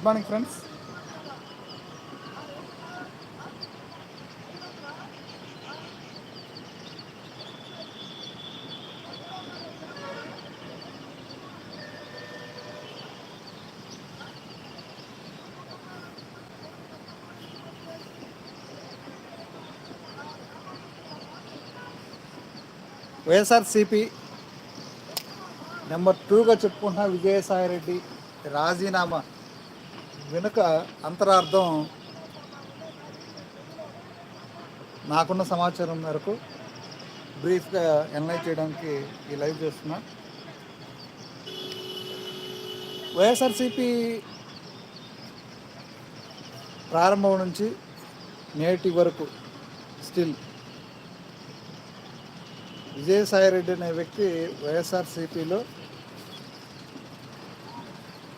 Good morning friends YSRCP number టూగా చెప్పుకుంటున్న విజయసాయిరెడ్డి రాజీనామా. వెనుక అంతరార్థం నాకున్న సమాచారం మేరకు బ్రీఫ్గా ఎనలైజ్ చేయడానికి ఈ లైవ్ చేస్తున్నా. వైఎస్ఆర్సిపి ప్రారంభం నుంచి నేటి వరకు స్టిల్ విజయసాయిరెడ్డి అనే వ్యక్తి వైఎస్ఆర్సిపిలో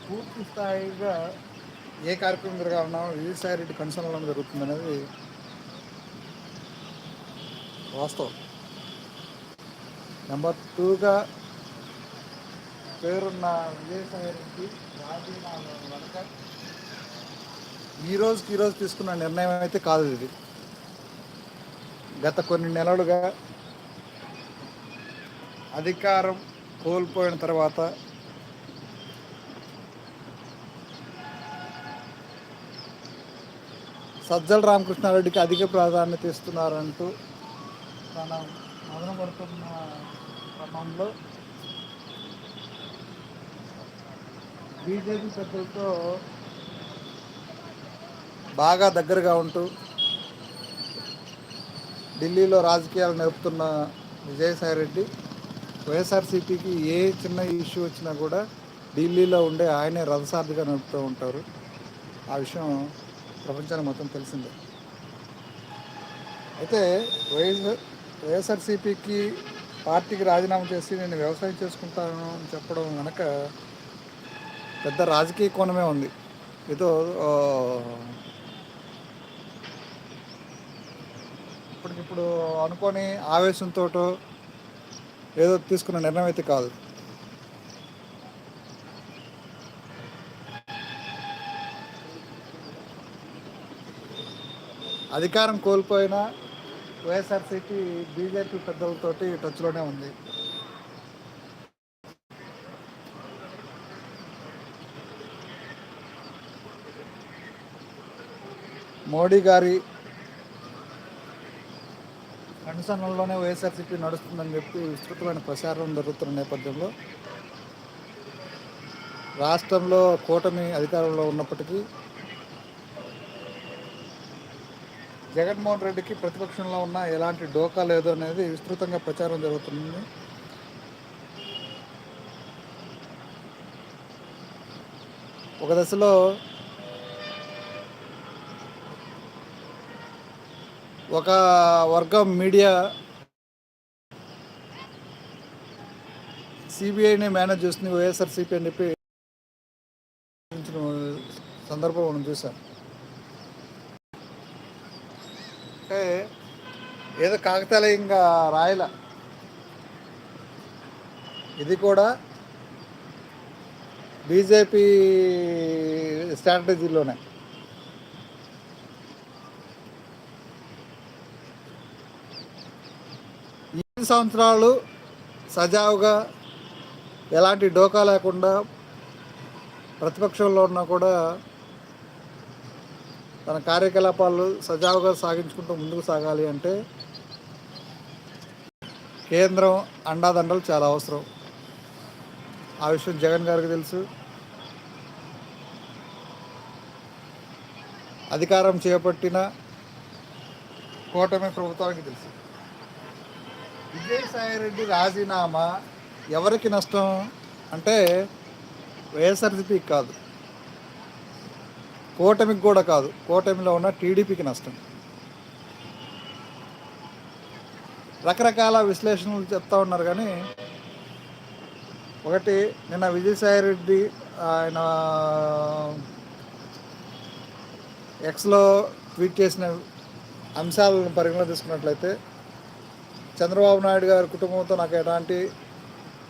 పూర్తి స్థాయిగా ఏ కార్యక్రమం జరగాలన్నా విజయసాయిరెడ్డి కన్సర్న్లో జరుగుతుంది అనేది వాస్తవం. నెంబర్ టూగా పేరున్న విజయసాయిరెడ్డి రాజీనామా ఈ రోజుకి ఈ రోజు తీసుకున్న నిర్ణయం అయితే కాదు ఇది. గత కొన్ని నెలలుగా అధికారం కోల్పోయిన తర్వాత సజ్జల రామకృష్ణారెడ్డికి అధిక ప్రాధాన్యత ఇస్తున్నారంటూ తన మదన పడుతున్న క్రమంలో బీజేపీ పెద్దలతో బాగా దగ్గరగా ఉంటూ ఢిల్లీలో రాజకీయాలు నడుపుతున్న విజయసాయి రెడ్డి వైఎస్ఆర్సీపీకి ఏ చిన్న ఇష్యూ వచ్చినా కూడా ఢిల్లీలో ఉండే ఆయనే రథసార్థిగా నడుపుతూ ఉంటారు. ఆ విషయం ప్రపంచానికి మొత్తం తెలిసిందే. అయితే వైఎస్ వైఎస్ఆర్సీపీకి పార్టీకి రాజీనామా చేసి నేను వ్యవసాయం చేసుకుంటాను అని చెప్పడం కనుక పెద్ద రాజకీయ కోణమే ఉంది. ఏదో ఇప్పటికిప్పుడు అనుకొని ఆవేశంతో ఏదో తీసుకున్న నిర్ణయం అయితే కాదు. అధికారం కోల్పోయిన వైఎస్ఆర్సీపీ బీజేపీ పెద్దలతోటి టచ్లోనే ఉంది. మోడీ గారి కన్సర్న్లోనే వైఎస్ఆర్సీపీ నడుస్తుందని చెప్పి విస్తృతమైన ప్రచారం జరుగుతున్న నేపథ్యంలో రాష్ట్రంలో కూటమి అధికారంలో ఉన్నప్పటికీ జగన్మోహన్ రెడ్డికి ప్రతిపక్షంలో ఉన్న ఎలాంటి డోకా లేదు అనేది విస్తృతంగా ప్రచారం జరుగుతుంది. ఒక దశలో ఒక వర్గం మీడియా సిబిఐని మేనేజ్ చేస్తుంది వైఎస్ఆర్సీపీ అని చెప్పి సందర్భం మనం చూసాం అంటే ఏదో కాకతాళీయంగా రాయల. ఇది కూడా బీజేపీ స్ట్రాటజీలోనే. ఈ సంవత్సరాలు సజావుగా ఎలాంటి డోకా లేకుండా ప్రతిపక్షంలో ఉన్నా కూడా తన కార్యకలాపాలు సజావుగా సాగించుకుంటూ ముందుకు సాగాలి అంటే కేంద్రం అండాదండలు చాలా అవసరం. ఆ విషయం జగన్ గారికి తెలుసు. అధికారం చేపట్టిన కూటమి ప్రభుత్వానికి తెలుసు. విజయసాయిరెడ్డి రాజీనామా ఎవరికి నష్టం అంటే వైఎస్ఆర్సీపీకి కాదు. కూటమికి కూడా కాదు కూటమిలో ఉన్న టీడీపీకి నష్టం. రకరకాల విశ్లేషణలు చెప్తా ఉన్నారు కానీ ఒకటి నిన్న విజయసాయిరెడ్డి ఆయన ఎక్స్లో ట్వీట్ చేసిన అంశాలను పరిగణలో తీసుకున్నట్లయితే చంద్రబాబు నాయుడు గారి కుటుంబంతో నాకు ఎలాంటి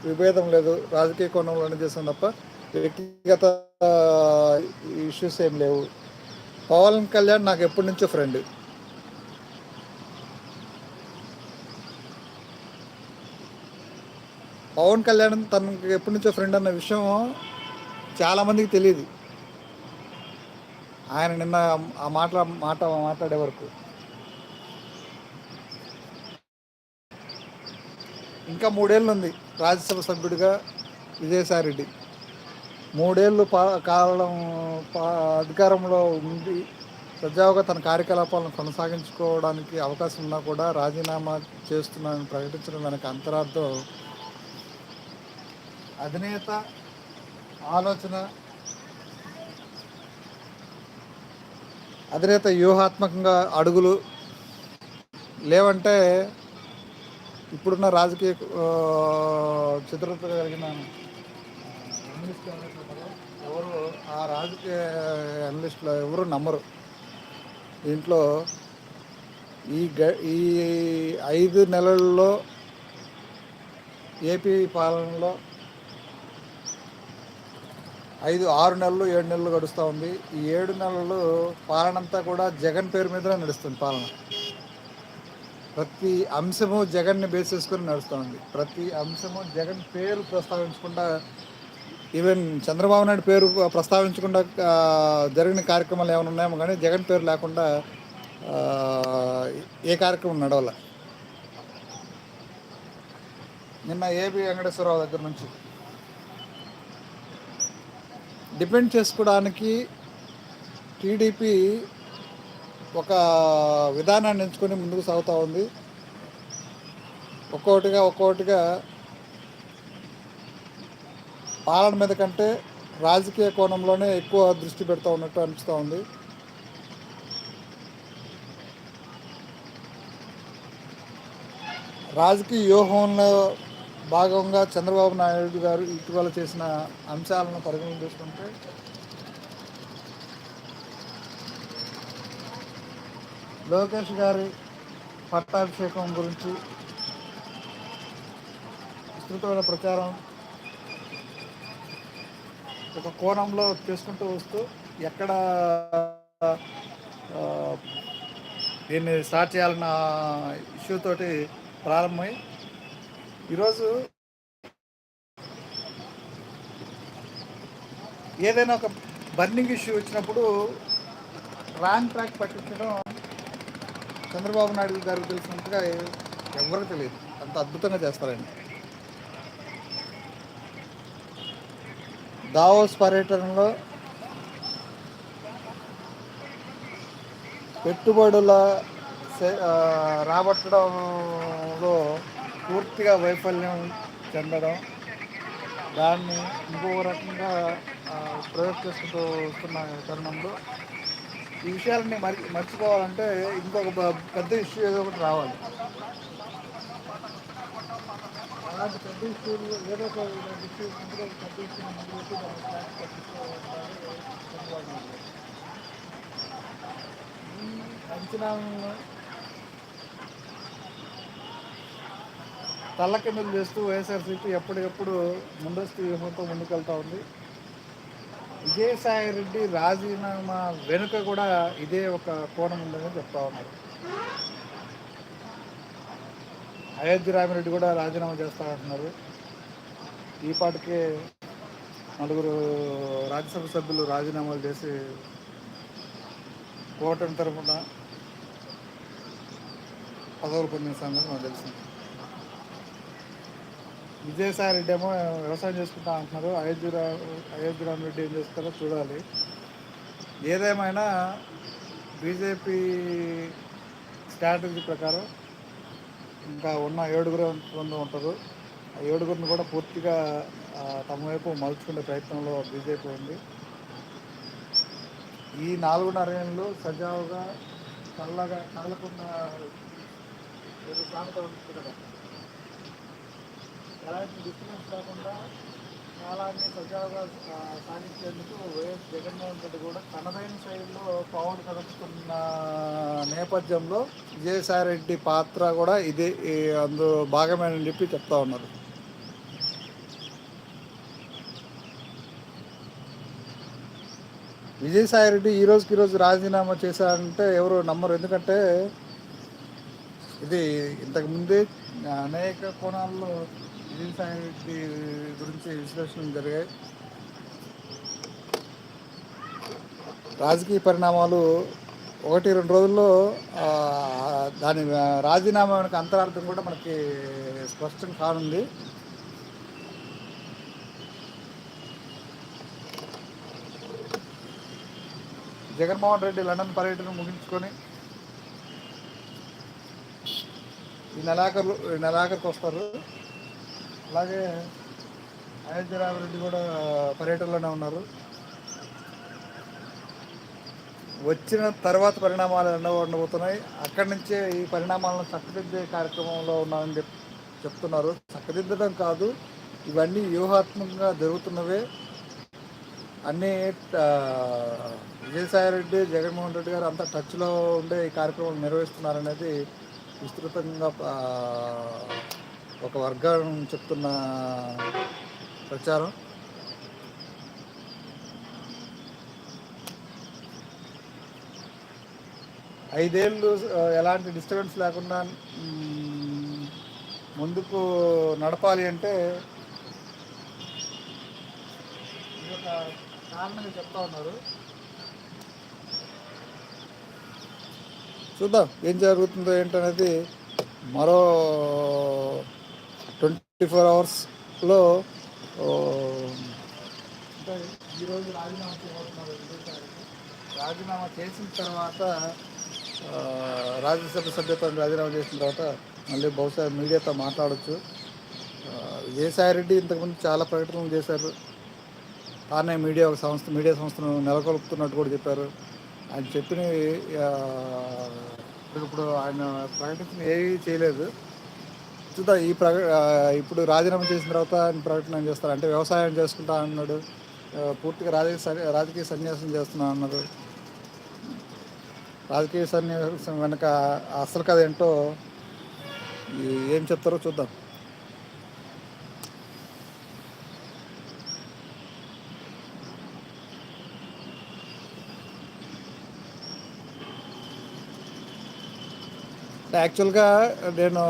విభేదం లేదు రాజకీయ కోణంలోనే చేసాం తప్ప వ్యక్తిగత ఇష్యూస్ ఏం లేవు. పవన్ కళ్యాణ్ నాకు ఎప్పటి నుంచో ఫ్రెండ్ పవన్ కళ్యాణ్ తనకి ఎప్పటి నుంచో ఫ్రెండ్ అన్న విషయం చాలామందికి తెలియదు. ఆయన నిన్న ఆ మాట మాట మాట్లాడే వరకు. ఇంకా మూడేళ్ళు ఉంది రాజ్యసభ సభ్యుడిగా విజయసాయి రెడ్డి మూడేళ్ళు పా కాలం పా అధికారంలో ఉండి సజావుగా తన కార్యకలాపాలను కొనసాగించుకోవడానికి అవకాశం ఉన్నా కూడా రాజీనామా చేస్తున్నానని ప్రకటించడం వెనక అంతరార్థం. అధినేత ఆలోచన అధినేత వ్యూహాత్మకంగా అడుగులు లేవంటే ఇప్పుడున్న రాజకీయ చిత్రత కలిగిన ఎవరు ఆ రాజకీయ అనలిస్టులు ఎవరు నమ్మరు. దీంట్లో ఈ గ ఈ ఐదు నెలల్లో ఏపీ పాలనలో ఐదు ఆరు నెలలు ఏడు నెలలు గడుస్తూ ఉంది. ఈ ఏడు నెలలు పాలనంతా కూడా జగన్ పేరు మీదనే నడుస్తుంది పాలన. ప్రతి అంశము జగన్ని బేస్ చేసుకొని నడుస్తూ ఉంది. ప్రతి అంశము జగన్ పేరు ప్రస్తావించకుండా ఈవెన్ చంద్రబాబు నాయుడు పేరు ప్రస్తావించకుండా జరిగిన కార్యక్రమాలు ఏమైనా ఉన్నాయేమో కానీ జగన్ పేరు లేకుండా ఏ కార్యక్రమం నడవల. నిన్న ఏబి వెంకటేశ్వరరావు దగ్గర నుంచి. డిపెండ్ చేసుకోవడానికి టీడీపీ ఒక విధానాన్ని ఎంచుకొని ముందుకు సాగుతూ ఉంది. ఒక్కొక్కటిగా ఒక్కొక్కటిగా పాలన మీద కంటే రాజకీయ కోణంలోనే ఎక్కువ దృష్టి పెడతా ఉన్నట్టు అనిపిస్తూ ఉంది. రాజకీయ వ్యూహంలో భాగంగా చంద్రబాబు నాయుడు గారు ఇటీవల చేసిన అంశాలను పరిగణన చేసుకుంటే లోకేష్ గారి పట్టాభిషేకం గురించి విస్తృతమైన ప్రచారం ఒక కోణంలో చేసుకుంటూ వస్తూ ఎక్కడ దీన్ని స్టార్ట్ చేయాలన్న ఇష్యూ తోటి ప్రారంభమై ఈరోజు ఏదైనా ఒక బర్నింగ్ ఇష్యూ వచ్చినప్పుడు రాంగ్ ట్రాక్ పట్టించడం చంద్రబాబు నాయుడు గారికి తెలిసినట్టుగా ఎవరికి తెలియదు. అంత అద్భుతంగా చేస్తారండి. దావోస్ పర్యటనలో పెట్టుబడుల సే- రాబట్టడంలో పూర్తిగా వైఫల్యం చెందడం దాన్ని ఇంకో రకంగా ఆ, వస్తున్న తరుణంలో ఈ విషయాలన్నీ మరి మర్చిపోవాలంటే ఇంకొక పెద్ద ఇష్యూ ఏదో ఒకటి రావాలి. అలాంటి పెద్ద ఇష్యూలు ఏదో ఒక ఇలాంటి ఇష్యూ ముందుగా పెద్ద ఇష్యూ ముందు పెట్టి దాన్ని స్టార్ట్ తల్లకిందులు చేస్తూ వైఎస్ఆర్సీపీ ఎప్పటికప్పుడు ముందస్తు వ్యూహంతో ముందుకెళ్తూ ఉంది. విజయసాయి రెడ్డి రాజీనామా వెనుక కూడా ఇదే ఒక కోణం ఉందని చెప్తా ఉన్నారు. అయోధ్య రామిరెడ్డి కూడా రాజీనామా చేస్తా అంటున్నారు ఈ పాటికే నలుగురు రాజ్యసభ సభ్యులు రాజీనామాలు చేసి కూటమి తరఫున పదవులు పొందిన సంగతి నాకు తెలిసింది విజయసాయి రెడ్డి ఏమో వ్యవసాయం చేసుకుంటా అంటున్నారు. అయోధ్య రా- అయోధ్య రామిరెడ్డి ఏం చేస్తారో చూడాలి. ఏదేమైనా బీజేపీ స్ట్రాటజీ ప్రకారం ఇంకా ఉన్న ఏడుగురు ఎంతమంది ఉంటారు ఆ ఏడుగురిని కూడా పూర్తిగా తమ వైపు మలుచుకునే ప్రయత్నంలో బీజేపీ ఉంది. ఈ నాలుగున్నర ఏళ్ళు సజావుగా చల్లగా కదలకుండా ప్రాంతం ఉంటుంది కదా. ఎలాంటి డిస్టర్బెన్స్ కాకుండా కాలాన్ని సజావుగా సాధించేందుకు వైఎస్ జగన్మోహన్ రెడ్డి కూడా తనదైన శైలిలో పవన్ కదుపుతున్న నేపథ్యంలో విజయసాయి రెడ్డి పాత్ర కూడా ఇది ఈ అందు భాగమేనని చెప్పి చెప్తా ఉన్నారు. విజయసాయి రెడ్డి ఈ రోజుకి ఈరోజు రాజీనామా చేశారంటే ఎవరు నమ్మరు. ఎందుకంటే ఇది ఇంతకుముందే అనేక కోణాల్లో విజయసాయి రెడ్డి గురించి విశ్లేషణలు జరిగాయి. రాజకీయ పరిణామాలు ఒకటి రెండు రోజుల్లో దాని రాజీనామా అంతరార్థం కూడా మనకి స్పష్టం కానుంది. జగన్మోహన్ రెడ్డి లండన్ పర్యటన ముగించుకొని ఈ నెలాఖరు ఈ నెలాఖరికి వస్తారు. అలాగే అయోధ్య రామరెడ్డి కూడా పర్యటనలోనే ఉన్నారు. వచ్చిన తర్వాత పరిణామాలు ఎన్నో ఉండబోతున్నాయి. అక్కడి నుంచే ఈ పరిణామాలను చక్కదిద్దే కార్యక్రమంలో ఉన్నామని చెప్ చెప్తున్నారు. చక్కదిద్దడం కాదు ఇవన్నీ వ్యూహాత్మకంగా జరుగుతున్నవే. అన్నీ విజయసాయిరెడ్డి జగన్మోహన్ రెడ్డి గారు అంతా టచ్లో ఉండే ఈ కార్యక్రమం నిర్వహిస్తున్నారనేది విస్తృతంగా ఒక వర్గం చెప్తున్న ప్రచారం. ఐదేళ్ళు ఎలాంటి డిస్టర్బెన్స్ లేకుండా ముందుకు నడపాలి అంటే ఒక కారణంగా చెప్తా ఉన్నారు. చూద్దాం ఏం జరుగుతుందో ఏంటనేది మరో ట్వంటీ ఫోర్ అవర్స్లో ఈరోజు రాజీనామా చేయబోతున్నారు రాజీనామా చేసిన తర్వాత రాజ్యసభ సభ్యత్వం రాజీనామా చేసిన తర్వాత మళ్ళీ బహుశా మీడియాతో మాట్లాడచ్చు. విజయసాయిరెడ్డి ఇంతకుముందు చాలా ప్రకటనలు చేశారు. తానే మీడియా ఒక సంస్థ మీడియా సంస్థను నెలకొల్పుతున్నట్టు కూడా చెప్పారు. ఆయన చెప్పినవి ఇప్పుడు ఆయన ప్రకటించిన ఏవి చేయలేదు. చూద్దాం ఈ ప్ర ఇప్పుడు రాజీనామా చేసిన తర్వాత ఆయన ప్రకటన ఏం చేస్తారు? అంటే వ్యవసాయం చేసుకుంటా అన్నాడు. పూర్తిగా రాజకీయ రాజకీయ సన్యాసం చేస్తున్నా అన్నారు రాజకీయ సన్యాసం వెనక అసలు కథ ఏంటో ఏం చెప్తారో చూద్దాం. యాక్చువల్గా నేను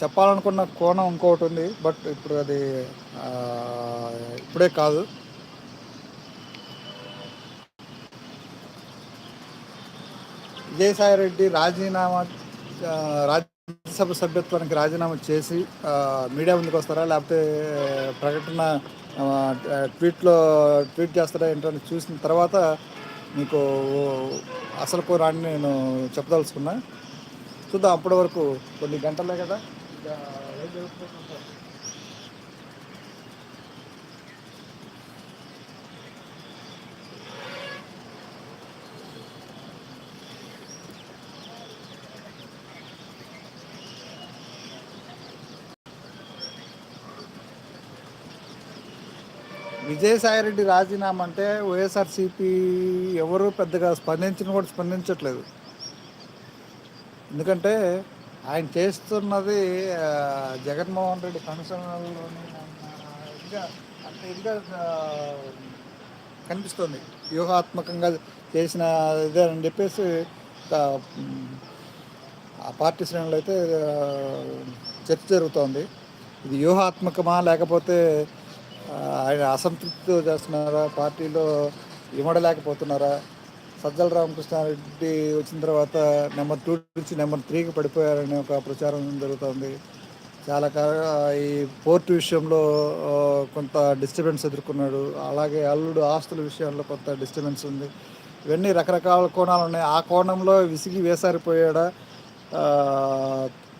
చెప్పాలనుకున్న కోణం ఇంకొకటి ఉంది బట్ ఇప్పుడు అది ఇప్పుడే కాదు. విజయసాయిరెడ్డి రాజీనామా రాజ్యసభ సభ్యత్వానికి రాజీనామా చేసి మీడియా ముందుకు వస్తారా? లేకపోతే ప్రకటన ట్వీట్లో ట్వీట్ చేస్తారా ఏంటని చూసిన తర్వాత మీకు అసలు కూరాన్ని నేను చెప్పదలుచుకున్నా. చూద్దాం అప్పటి వరకు కొన్ని గంటలే కదా. విజయసాయిరెడ్డి రాజీనామా అంటే వైఎస్ఆర్సీపీ ఎవరు పెద్దగా స్పందించిన కూడా స్పందించట్లేదు. ఎందుకంటే ఆయన చేస్తున్నది జగన్మోహన్ రెడ్డి కమిషనర్లోని ఇంకా అంటే ఇంకా కనిపిస్తుంది. వ్యూహాత్మకంగా చేసిన ఇదే అని చెప్పేసి ఆ పార్టీ శ్రేణులు అయితే చర్చ జరుగుతోంది. ఇది వ్యూహాత్మకమా లేకపోతే ఆయన అసంతృప్తితో చేస్తున్నారా? పార్టీలో ఇమడలేకపోతున్నారా? సజ్జల రామకృష్ణారెడ్డి వచ్చిన తర్వాత నెంబర్ టూ నుంచి నెంబర్ త్రీకి పడిపోయారనే ఒక ప్రచారం జరుగుతుంది. చాలా ఈ పోర్టు విషయంలో కొంత డిస్టర్బెన్స్ ఎదుర్కొన్నాడు. అలాగే అల్లుడు ఆస్తుల విషయంలో కొంత డిస్టర్బెన్స్ ఉంది. ఇవన్నీ రకరకాల కోణాలు ఉన్నాయి. ఆ కోణంలో విసిగి వేసారిపోయాడా?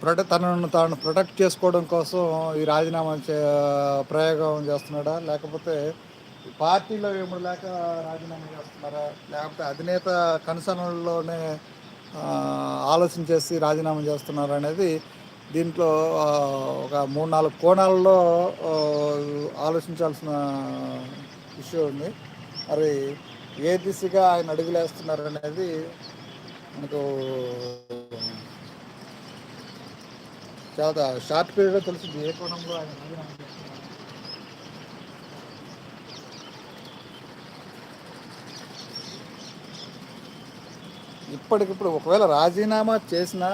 ప్రొట తనను తాను ప్రొటెక్ట్ చేసుకోవడం కోసం ఈ రాజీనామా ప్రయోగం చేస్తున్నాడా? లేకపోతే పార్టీలో ఏముడు లేక రాజీనామా చేస్తున్నారా? లేకపోతే అధినేత కన్సర్న్లోనే ఆలోచన చేసి రాజీనామా చేస్తున్నారా అనేది దీంట్లో ఒక మూడు నాలుగు కోణాల్లో ఆలోచించాల్సిన విషయం ఉంది. మరి ఏ దిశగా ఆయన అడుగులేస్తున్నారు అనేది మనకు చాలా షార్ట్ పీరియడ్లో తెలిసింది. ఏ కోణంలో ఆయన రాజీనామా ఇప్పటికిప్పుడు ఒకవేళ రాజీనామా చేసిన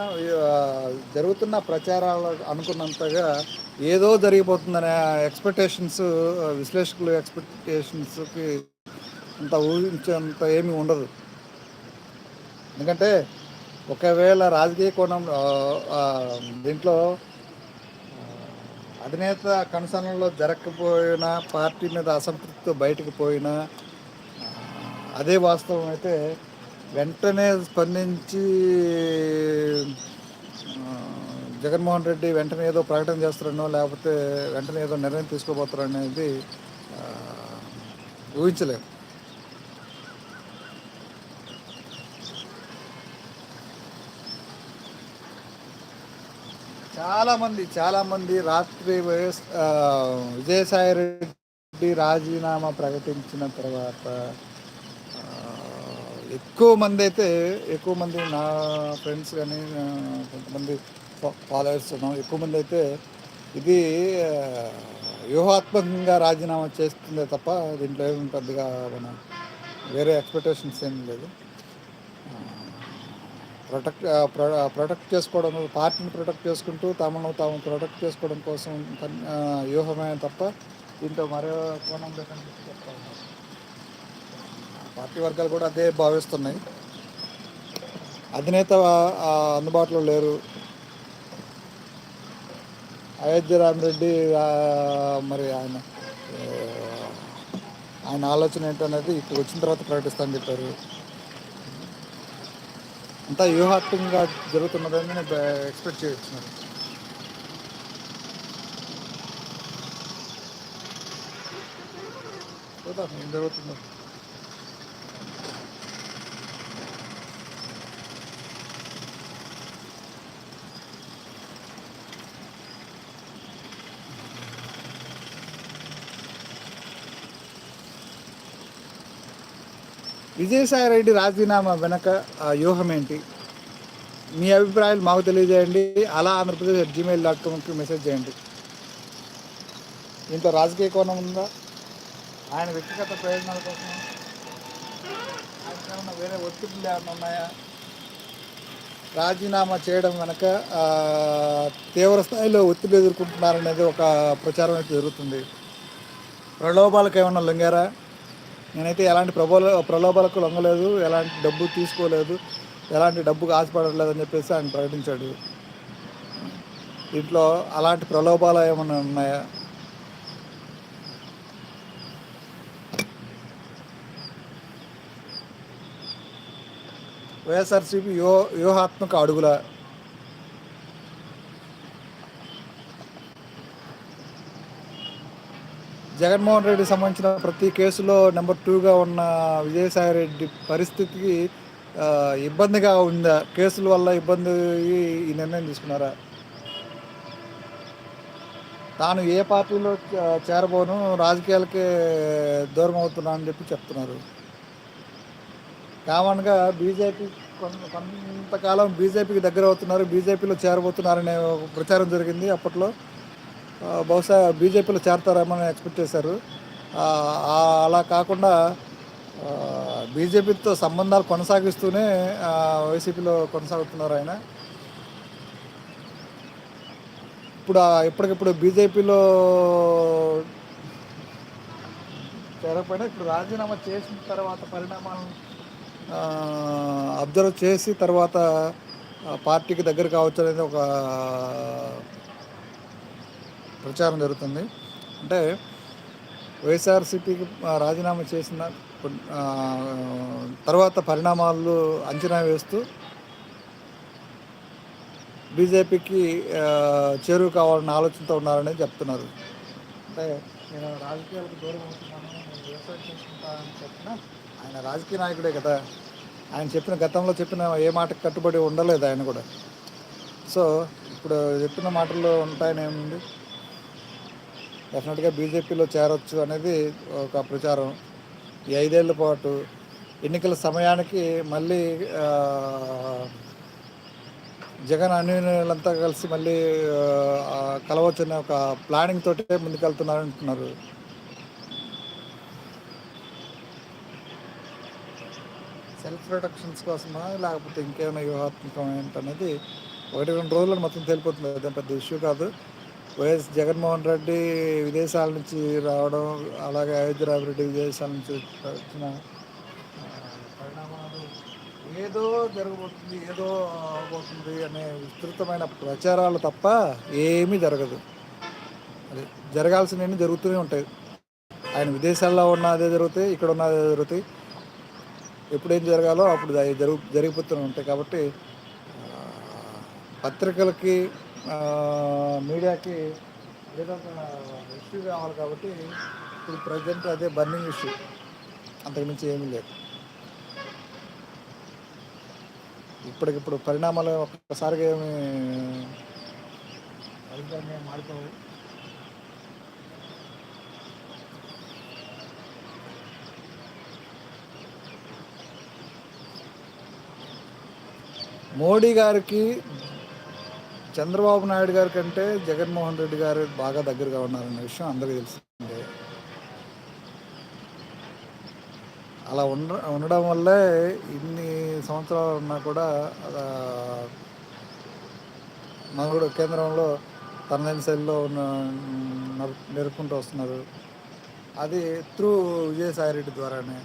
జరుగుతున్న ప్రచారాలు అనుకున్నంతగా ఏదో జరిగిపోతుందనే ఎక్స్పెక్టేషన్స్ విశ్లేషకులు ఎక్స్పెక్టేషన్స్కి అంత ఊహించేంత ఏమీ ఉండదు. ఎందుకంటే ఒకవేళ రాజకీయ కోణం దీంట్లో అధినేత కనసనలో జరగకపోయినా పార్టీ మీద అసంతృప్తితో బయటకు పోయినా అదే వాస్తవం అయితే వెంటనే స్పందించి జగన్మోహన్ రెడ్డి వెంటనే ఏదో ప్రకటన చేస్తారనో లేకపోతే వెంటనే ఏదో నిర్ణయం తీసుకోబోతారనేది ఊహించలేము. చాలామంది చాలామంది రాత్రి వైఎస్ విజయసాయి రెడ్డి రాజీనామా ప్రకటించిన తర్వాత ఎక్కువ మంది అయితే ఎక్కువ మంది నా ఫ్రెండ్స్ కానీ కొంతమంది ఫాలోవర్స్ ఎక్కువ మంది అయితే ఇది వ్యూహాత్మకంగా రాజీనామా చేస్తుందే తప్ప దీంట్లో ఏమి పెద్దగా మన వేరే ఎక్స్పెక్టేషన్స్ ఏం లేదు. ప్రొటెక్ట్ ప్రొటెక్ట్ చేసుకోవడం పార్టీని ప్రొటెక్ట్ చేసుకుంటూ తమను తాము ప్రొటెక్ట్ చేసుకోవడం కోసం వ్యూహమే తప్ప దీంట్లో మరో కోణం లేదని చెప్తా పార్టీ వర్గాలు కూడా అదే భావిస్తున్నాయి. అధినేత అందుబాటులో లేరు. అయోధ్య రామరెడ్డి మరి ఆయన ఆయన ఆలోచన ఏంటనేది ఇప్పుడు వచ్చిన తర్వాత ప్రకటిస్తాను చెప్పారు. అంతా వ్యూహాత్మకంగా జరుగుతున్నదని నేను ఎక్స్పెక్ట్ చేయొచ్చు చూద్దాం ఏం జరుగుతుందో. విజయసాయి రెడ్డి రాజీనామా వెనక వ్యూహం ఏంటి? మీ అభిప్రాయాలు మాకు తెలియజేయండి. అలా ఆంధ్రప్రదేశ్ జీమెయిల్ డాట్ కామ్కి మెసేజ్ చేయండి. ఇంత రాజకీయ కోణం ఉందా? ఆయన వ్యక్తిగత ప్రయోజనాల కోసం ఆయన వేరే ఒత్తిడి ఏమైనా ఉన్నాయా? రాజీనామా చేయడం వెనక తీవ్ర స్థాయిలో ఒత్తిడి ఎదుర్కొంటున్నారనేది ఒక ప్రచారం అయితే జరుగుతుంది. ప్రలోభాలకు ఏమన్నా లొంగారా? నేనైతే ఎలాంటి ప్రబోల ప్రలోభాలకు లొంగలేదు ఎలాంటి డబ్బు తీసుకోలేదు ఎలాంటి డబ్బుకు ఆశపడలేదు అని చెప్పేసి ఆయన ప్రకటించాడు. దీంట్లో అలాంటి ప్రలోభాలు ఏమైనా ఉన్నాయా? వైఎస్ఆర్సీపీ వ్యూహాత్మక అడుగుల జగన్మోహన్ రెడ్డి సంబంధించిన ప్రతి కేసులో నెంబర్ టూగా ఉన్న విజయసాయి రెడ్డి పరిస్థితికి ఇబ్బందిగా ఉందా? కేసుల వల్ల ఇబ్బంది ఈ నిర్ణయం తీసుకున్నారా? తాను ఏ పార్టీలో చేరబోను రాజకీయాలకే దూరం అవుతున్నా అని చెప్పి చెప్తున్నారు. కామన్గా బీజేపీ కొంతకాలం బీజేపీకి దగ్గర అవుతున్నారు బీజేపీలో చేరబోతున్నారనే ప్రచారం జరిగింది అప్పట్లో. బహుశా బీజేపీలో చేరతారేమని ఎక్స్పెక్ట్ చేశారు. అలా కాకుండా బీజేపీతో సంబంధాలు కొనసాగిస్తూనే వైసీపీలో కొనసాగుతున్నారు ఆయన. ఇప్పుడు ఇప్పటికిప్పుడు బీజేపీలో చేరకపోయినా ఇప్పుడు రాజీనామా చేసిన తర్వాత పరిణామాలను అబ్జర్వ్ చేసి తర్వాత పార్టీకి దగ్గర కావచ్చు అనేది ఒక ప్రచారం జరుగుతుంది. అంటే వైఎస్ఆర్సీపీకి రాజీనామా చేసిన తర్వాత పరిణామాలు అంచనా వేస్తూ బీజేపీకి చేరువు కావాలన్న ఆలోచనతో ఉన్నారని చెప్తున్నారు. అంటే నేను రాజకీయాలకు దూరం అవుతున్నాను నేను వ్యవసాయం చేసుకుంటానని చెప్పిన ఆయన రాజకీయ నాయకుడే కదా. ఆయన చెప్పిన గతంలో చెప్పిన ఏ మాటకు కట్టుబడి ఉండలేదు ఆయన కూడా. సో ఇప్పుడు చెప్పిన మాటల్లో ఉంటాయని ఏముంది డెఫినెట్గా బీజేపీలో చేరొచ్చు అనేది ఒక ప్రచారం. ఈ ఐదేళ్ళ పాటు ఎన్నికల సమయానికి మళ్ళీ జగన్ అన్యూనంతా కలిసి మళ్ళీ కలవచ్చనే ఒక ప్లానింగ్ తోటే ముందుకెళ్తున్నారంటున్నారు. సెల్ఫ్ ప్రొటెక్షన్స్ కోసమా లేకపోతే ఇంకేమైనా వ్యూహాత్మకం ఏంటనేది ఒకటి రెండు రోజుల్లో మొత్తం తెలిపోతుంది. అదేం పెద్ద ఇష్యూ కాదు. వైఎస్ జగన్మోహన్ రెడ్డి విదేశాల నుంచి రావడం అలాగే అయోధ్యరావు రెడ్డి విదేశాల నుంచి వచ్చిన పరిణామాలు ఏదో జరగబోతుంది ఏదో అవబోతుంది అనే విస్తృతమైన ప్రచారాలు తప్ప ఏమీ జరగదు. అది జరగాల్సినవన్నీ జరుగుతూనే ఉంటాయి. ఆయన విదేశాల్లో ఉన్న అదే జరుగుతాయి ఇక్కడ ఉన్న అదే జరుగుతాయి. ఎప్పుడేం జరగాలో అప్పుడు అవి జరుగు జరిగిపోతూనే ఉంటాయి. కాబట్టి పత్రికలకి మీడియాకి ఏదో ఒక ఇష్యూ కావాలి కాబట్టి ఇప్పుడు ప్రజెంట్ అదే బర్నింగ్ ఇష్యూ అంతకుమించి ఏమీ లేదు. ఇప్పటికిప్పుడు పరిణామాలు ఒక్కసారిగా ఏమి అధికారంగా మారిపోవు. మోడీ గారికి చంద్రబాబు నాయుడు గారి కంటే జగన్మోహన్ రెడ్డి గారు బాగా దగ్గరగా ఉన్నారన్న విషయం అందరికీ తెలిసిందే. అలా ఉండ ఉండడం వల్లే ఇన్ని సంవత్సరాలు ఉన్నా కూడా ఆ, కేంద్రంలో తనదైన శైలిలో ఉన్న నేర్పుకుంటూ వస్తున్నారు. అది త్రూ విజయసాయిరెడ్డి ద్వారానే.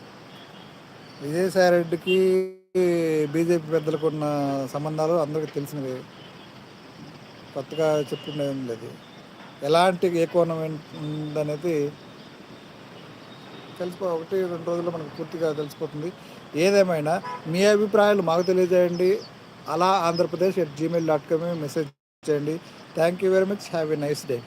విజయసాయిరెడ్డికి బీజేపీ పెద్దలకు ఉన్న సంబంధాలు అందరికీ తెలిసినవి. కొత్తగా చెప్పుకునేది లేదు. ఎలాంటి ఏ కోణం ఉందనేది తెలిసిపో ఒకటి రెండు రోజుల్లో మనకు పూర్తిగా తెలిసిపోతుంది. ఏదేమైనా మీ అభిప్రాయాలు మాకు తెలియజేయండి. అలా Andhra Pradesh at Gmail dot com message చేయండి. Thank you very much have a nice day